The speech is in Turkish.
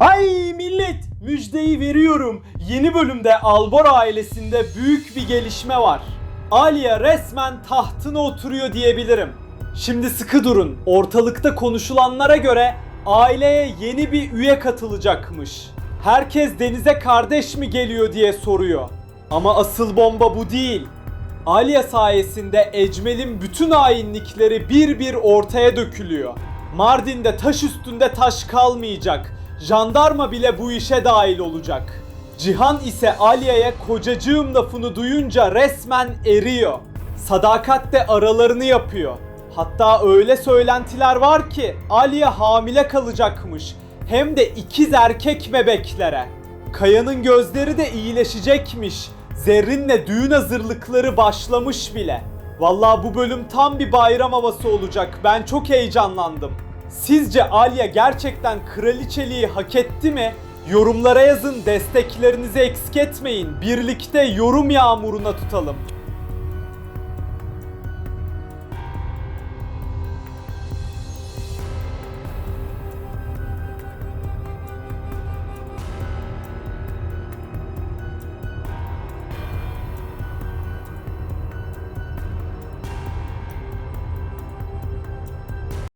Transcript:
Ay millet müjdeyi veriyorum. Yeni bölümde Albor ailesinde büyük bir gelişme var. Alia resmen tahtına oturuyor diyebilirim. Şimdi sıkı durun. Ortalıkta konuşulanlara göre aileye yeni bir üye katılacakmış. Herkes Deniz'e kardeş mi geliyor diye soruyor. Ama asıl bomba bu değil. Alia sayesinde Ecmel'in bütün hainlikleri bir bir ortaya dökülüyor. Mardin'de taş üstünde taş kalmayacak. Jandarma bile bu işe dahil olacak. Cihan ise Alia'ya kocacığım lafını duyunca resmen eriyor. Sadakat de aralarını yapıyor. Hatta öyle söylentiler var ki Alia hamile kalacakmış. Hem de ikiz erkek bebeklere. Kaya'nın gözleri de iyileşecekmiş. Zerrin'le düğün hazırlıkları başlamış bile. Vallahi bu bölüm tam bir bayram havası olacak. Ben çok heyecanlandım. Sizce Alya gerçekten kraliçeliği hak etti mi? Yorumlara yazın desteklerinizi eksik etmeyin. Birlikte yorum yağmuruna tutalım.